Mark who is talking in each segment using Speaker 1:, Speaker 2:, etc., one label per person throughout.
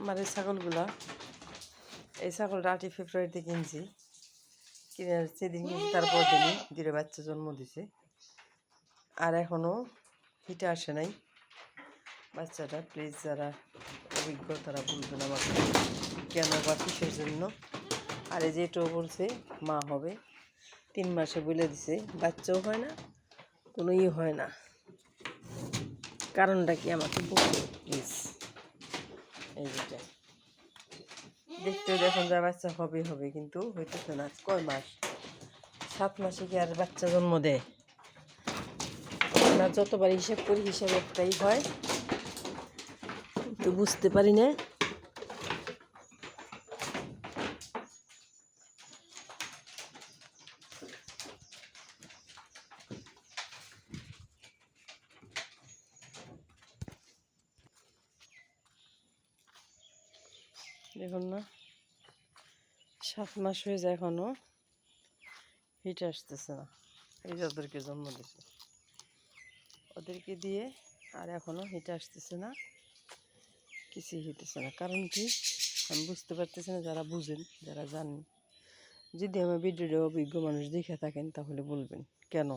Speaker 1: আমার এই ছাগলগুলা, এই ছাগলটা আটই ফেব্রুয়ারিতে কিনছি। কিনে সেদিন তারপর দিনই দুটো বাচ্চা জন্ম দিছে। আর এখনও হিটে আসে নাই। বাচ্চাটা প্লিজ যারা অভিজ্ঞ, তারা বলবেন আমাকে কেন বা কিসের জন্য। আর এই যে এটাও বলছে, মা হবে। তিন মাসে বলে দিছে, বাচ্চাও হয় না কোনো ই হয় না। কারণটা কি আমাকে বলবে প্লিজ এই যেটা দেখতে দেখুন যা বাচ্চা হবে হবে, কিন্তু হইতেছে না। কয় মাস? সাত মাসে কি আর বাচ্চা জন্ম দেয়? না যতবার হিসাব করি, হিসাব একটাই হয়। তো বুঝতে পারি না। দেখুন না। সাত মাস হয়ে যায় এখনও। হিট আসতেছে না। এই যে ওদেরকে জন্ম দিছে। ওদেরকে দিয়ে আর এখনও হিট আসতেছে না। কিছুই হইতেছে না। কারণ কি? আমি বুঝতে পারতেছি না যারা বুঝেন, যারা জানেন। যদি আমার ভিডিওটা অভিজ্ঞ মানুষ দেখে থাকেন, তাহলে বলবেন, কেন?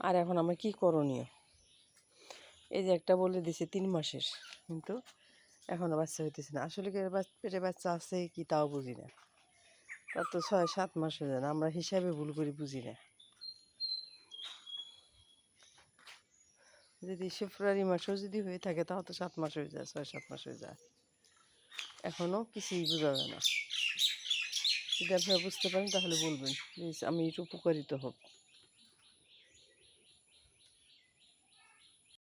Speaker 1: আর এখন আমার কি করণীয়? এই যে একটা বলে দিছে তিন মাসের, কিন্তু এখনও বাচ্চা হইতেছে না। আসলে কি পেটে বাচ্চা আছে কি তাও বুঝি না। তার তো ছয় সাত মাস হয়ে যায় আমরা হিসাবে ভুল করি বুঝি না। যদি ফেব্রুয়ারি মাসেও যদি হয়ে থাকে, তাও তো সাত মাস হয়ে যায়, ছয় সাত মাস হয়ে যায়। এখনও কিছুই বোঝা যায় না। যদি আপনারা বুঝতে পারেন, তাহলে বলবেন আমি একটু উপকারিত হোক